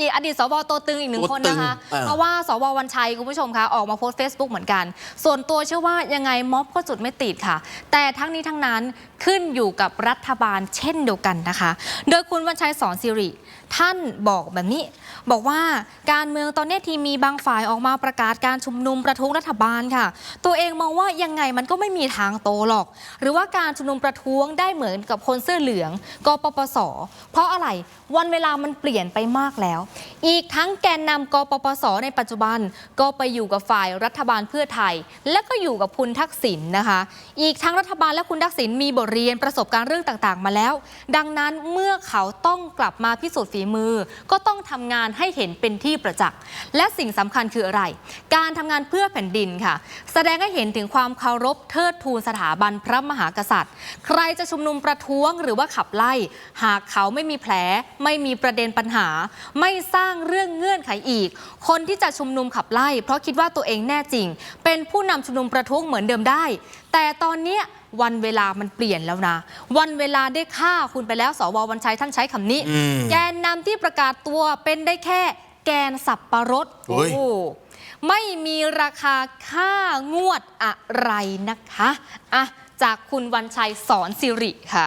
อีกอดีตสวตัวตึงอีกหนึ่งตัวคนตึงนะคะอ่าเพราะว่าสววันชัยคุณผู้ชมคะออกมาโพสต์ Facebook เหมือนกัน ส่วนตัวเชื่อว่ายังไงม็อบก็จุดไม่ติดค่ะ แต่ทั้งนี้ทั้งนั้นขึ้นอยู่กับรัฐบาลเช่นเดียวกันนะคะ โดยคุณวันชัยสอนสิริ ท่านบอกแบบนี้ บอกว่าการเมืองตอนนี้ที่มีบางฝ่ายออกมาประกาศการชุมนุมประท้วงรัฐบาลค่ะ ตัวเองมองว่ายังไงมันก็ไม่มีทางโตหรอก หรือว่าการชุมนุมประท้วงได้เหมือนกับคนเสื้อเหลืองกปปส เพราะอะไรวันเวลามันเปลี่ยนไปมากแล้วอีกทั้งแกนนำกปปส ในปัจจุบันก็ไปอยู่กับฝ่ายรัฐบาลเพื่อไทย และก็อยู่กับคุณทักษิณนะคะ อีกทั้งรัฐบาลและคุณทักษิณมีบทเรียนประสบการณ์เรื่องต่างๆ มาแล้ว ดังนั้นเมื่อเขาต้องกลับมาพิสูจน์ฝีมือ ก็ต้องทำงานให้เห็นเป็นที่ประจักษ์และสิ่งสำคัญคืออะไร การทำงานเพื่อแผ่นดินค่ะ แสดงให้เห็นถึงความเคารพเทิดทูนสถาบันพระมหากษัตริย์ ใครจะชุมนุมประท้วงหรือว่าขับไล่ หากเขาไม่มีแผลไม่มีประเด็นปัญหาไม่สร้างเรื่องเงื่อนไขอีก คนที่จะชุมนุมขับไล่ เพราะคิดว่าตัวเองแน่จริง เป็นผู้นำชุมนุมประท้วงเหมือนเดิมได้ แต่ตอนเนี้ยวันเวลามันเปลี่ยนแล้วนะ วันเวลาได้ฆ่าคุณไปแล้วสววันชัยท่านใช้คำนี้อืมแกนนำที่ประกาศตัวเป็นได้แค่แกนสับประรดเฮ้ยโอ้ไม่มีราคาค่างวดอะไรนะคะอะจากคุณวันชัยสอนสิริค่ะ